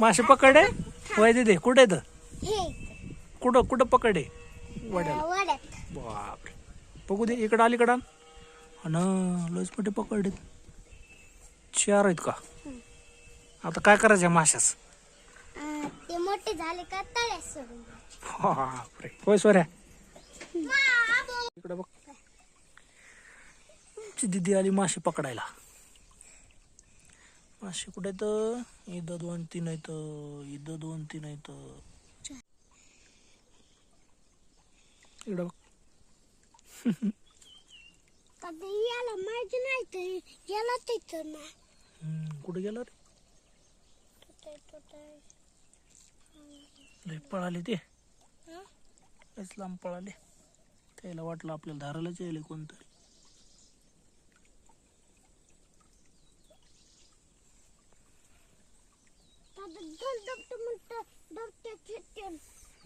मासे पकडे? वय दे कुठे तर हे. कुठं कुठं पकडे? वड्याला. बापरे. बघू दे इकडं अलीकडं. आण. हा ना लयच मोठे पकडले चार आहेत का? आता काय करायचं माशास? ते मोठे झाले का. बापरे. होय सोऱ्या. इकडं बघ. दिदी आली मासे पकडायला. मासे कुठे तर इथं दोन तीन आहेत इथं दोन तीन आहेत. इकडं याला माहिती नाही तर याला तिथं ना कुठे गेलं रे. लय पळाले ते? लयच लांब पळाले. त्याला वाटलं आपल्याला धारायलाच यायला कोणतरी आता दोन डबटे म्हणतं डबट्यात येते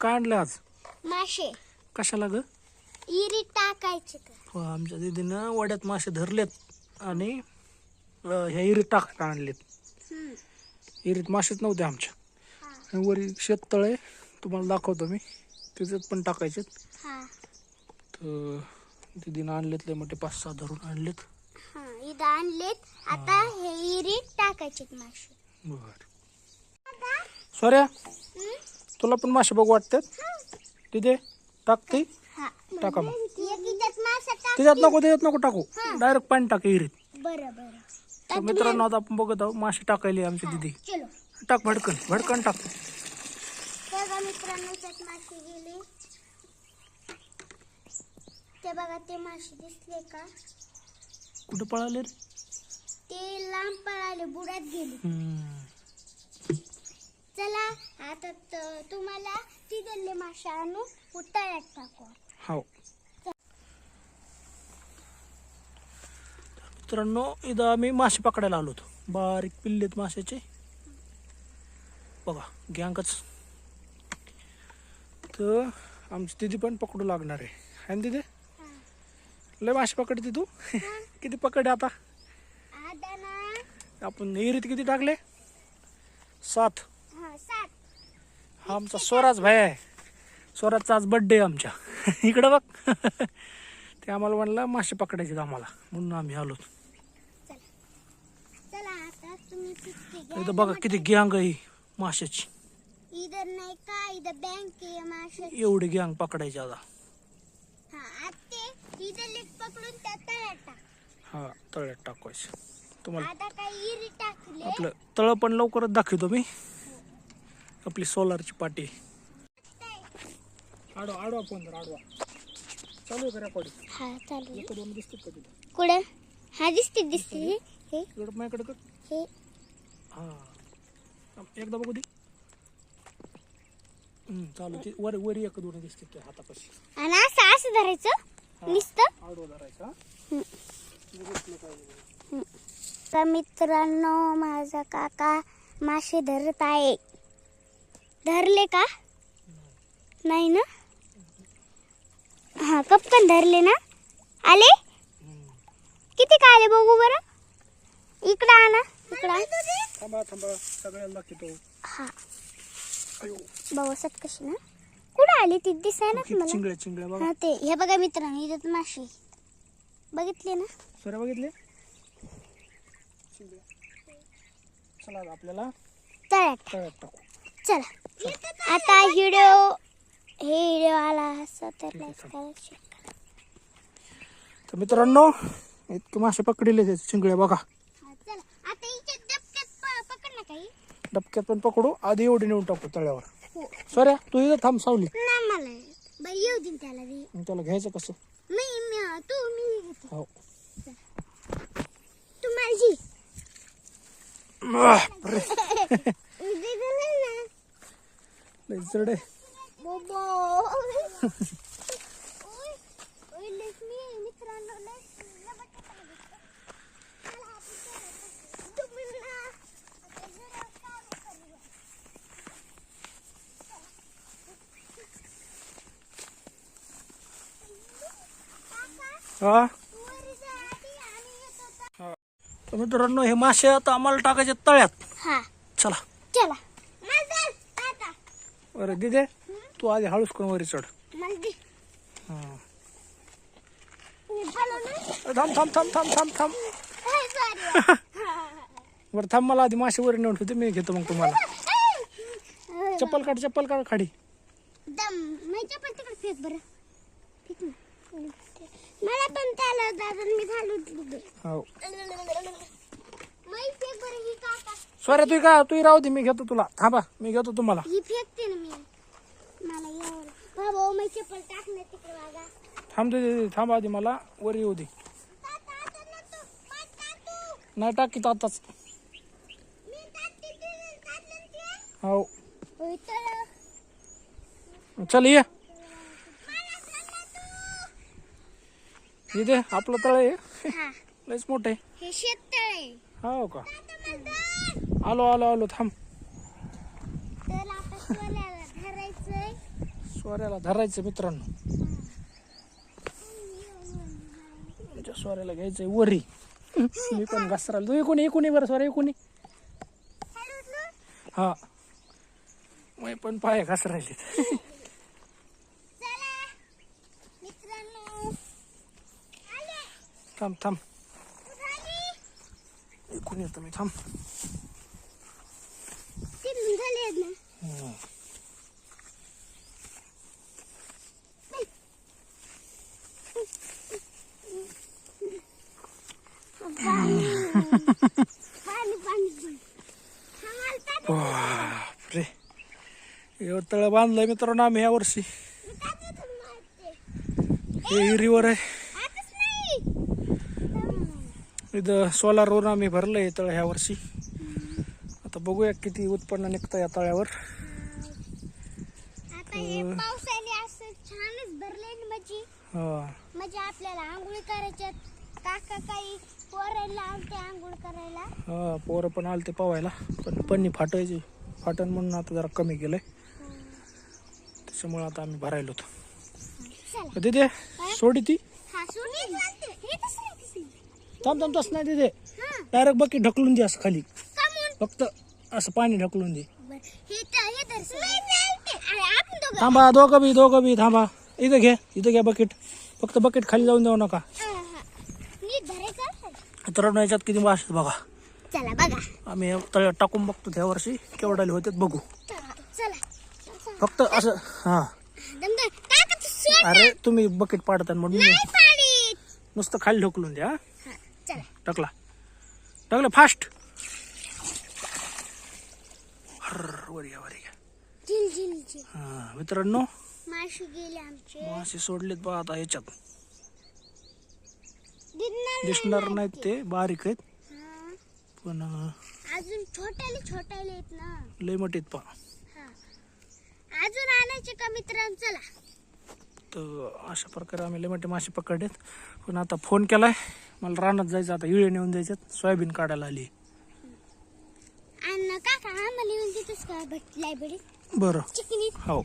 काय आणलं आज? मासे. कशाला ग? इरी टाकायचे का हो, आमच्या दिदीनं वड्यात मासे धरलेत आणि अं, ह्या इरीत टाकायला आणलेत. इरीत मासेच नव्हते आमच्या. आणि वरी शेततळे तुम्हाला दाखवतो मी. त्याच्यात पण टाकायचे हा. तर दिदीनं आणलेत लय मोठे पाच सहा धरून आणलेत. हा इथं आणलेत. आता हे इरी टाकायचे मासे. बर. सोऱ्या? हं? तुला पण मासे बघू वाटतात? तिथे टाकते टाका मग. त्याच्यात नको त्याच्यात नको टाकू. डायरेक्ट पाणी टाक तर मित्रांनो आता आपण बघत आहोत मासे टाकायले आमची दिदी. टाक भडकन भडकन टाक. ते बघा मित्रांनो त्यात मासे गेले. ते बघा ते मासे दिसले का? कुठे पळाले ते लांब पळाले बुडात गेले. आता त- तुम्हाला तिथले मासे आणून उताळ्यात टाकू. हो मित्रांनो इथं आम्ही मासे पकडायला आलो होतो. बारीक पिल्लेत माशाचे. बघा गँगच. तर आमची दिदी पण पकडू लागणार आहे. है ना दिदी? लय मासे पकडते तू? किती पकडे आता? आता ना. आपण एरीत किती टाकले? सात. हा आमचा स्वराज भाई आहे. स्वराजचा आज बड्डे आमच्या. इकडं बघ. ते आम्हाला म्हणलं मासे पकडायचे आम्हाला. म्हणून आम्ही आलो. इथं बघा किती गँग आहे माशाची. इधर नाही का? इधर बँक आहे मासे एवढी गँग पकडायची आता. हा तळ्यात टाक. हा तळ्यात टाकायचं तुम्हाला आपलं तळ पण लवकरच दाखवतो मी. आपली सोलारची पाटी. आडवा आडवा फोन जरा आडवा. चालू आहे का रेकॉर्डिंग हा चालेल इकडे दोन दिसतात का तिथं? कुठं? हा दिसते दिसते. हे हे. इकडं माझ्याकडे कर. हे. हा. एकदा बघू दे. हम्म, चालू ते वर वर एक दोन दिसते त्या हातापाशी. आणि असं असं धरायचं. नुसतं. आडवा धरायचा तर मित्रांनो माझा काका मासे धरत आहे. धरले का? नाही ना? हा कपकन धरले ना? आले? किती का आले बघू बरं? इकडं आणा इकडं. थांबा थांबा हा. अयो. बवसत कशी ना? कुठं आली ती? दिसाय ना किती तुम्हाला चिंगड्या चिंगड्या बघा. हा ते हे बघा मित्रांनो इथं मासे बघितले ना? सर बघितले? चला आता आपल्याला तळ्यात तळ्यात टाकू. चला. आता व्हिडिओ हे व्हिडिओ आला असं तर मित्रांनो इतके मासे पकडले त्याचे चिंगड्या बघा. चला. आता इथे डबक्यात पण पकडू आधी एवढी नेऊन टाकू तळ्यावर. हो. सर तू इथं थांब सावली. ना मला. बरं येऊ दे त्याला घ्यायचं कसं? मी मी- तू मी घेतो. हो. तू माझी. लय जड आहे. हा? हा. मित्रांनो हे मासे आता आम्हाला टाकायचे तळ्यात. चला. चला. अरे दिदे तू आधी हळूच करून वरी चढ हा. थांब थांब थांब थांब थांब थांब बरं थांब मला आधी मासे वर नेऊन ठेवते मी घेतो मग तुम्हाला चप्पल काढ चप्पल काढ खाडी बरं मला पण त्याला दादा मी घालून बरं ही सॉरी तू का तू राहू दे मी घेतो तुला. थांबा मी घेतो तुम्हाला. ही फेकते ना मी. मला बाबा मी चप्पल टाकणार तिकडे बघा थांब दे थांब आधी मला वर येऊ दे. टाकू. नाही टाकीत आताच. हो. तर. चल ये. इथे आपलं तळ आहे. हा, लयच मोठं आहे. हे शेततळ आहे. हो का. आलो आलो आलो थांब. सोऱ्याला धरायचं मित्रांनो. तुमच्या सोऱ्याला घ्यायचंय वरी. मी पण घसराल तू एकूण एकूण बरं सोऱ्या एकूण. हा. मी पण पाय आले. थांब थांब. एकूण येतो मी थांब. आम्हाला तात्या- बापरे. हे तळ बांधलंय मित्रांनो आम्ही ह्या वर्षी. हे हिरीवर आहे. इथं सोलारवरून आम्ही भरलंय तळ ह्या वर्षी. बघूया किती उत्पन्न निघतं या तळ्यावर. म्हणजे आपल्याला आंघोळी करायच्यात काका काही पोरायला आमच्या आंघोळ करायला. हा पोरं पण आलते पवायला पण पन्नी फाटायची. फाटण म्हणून आता जरा कमी केलंय. त्याच्यामुळे आता आम्ही भरायला होतो. तिथे सोडी ती? थांब थांब तसं नाही तिथे हा. डायरेक्ट बाकी ढकलून दे असं खाली. फक्त असं पाणी ढकलून दे. थांबा दोघं बी दोघं बी थांबा. इथं घे इथं घ्या बकेट फक्त बकेट खाली जाऊन देऊ नका. मित्रांनो याच्यात किती मास आहेत बघा. चला बघा. आम्ही तळ्यात टाकून बघतो त्या वर्षी. केवढाले होते बघू. चला. फक्त असं हा. अरे तुम्ही बकेट पाडता म्हणून नुसतं खाली ढकलून द्या टाकला टाकलं फास्ट वर या वर हा मित्रांनो माशी गेले आमचे. मासे सोडलेत बा आता याच्यात. दिसणार नाही दिसणार नाहीत ते बारीक आहेत. हा. पण अजून छोट्याले छोट्याले आहेत ना. लय मोठे पा. हा. अजून आणायचे का मित्रांनो? चला. तर अशा प्रकारे आम्ही लय मोठे मासे पकडलेत. पण आता फोन केलाय. मला रानात जायचं आता इळे नेऊन द्यायच्यात. सोयाबीन काढायला आली. आणि काका आम्हाला येऊन तिथंच का? भेट लायब्ररी बरं. चिकनी हो.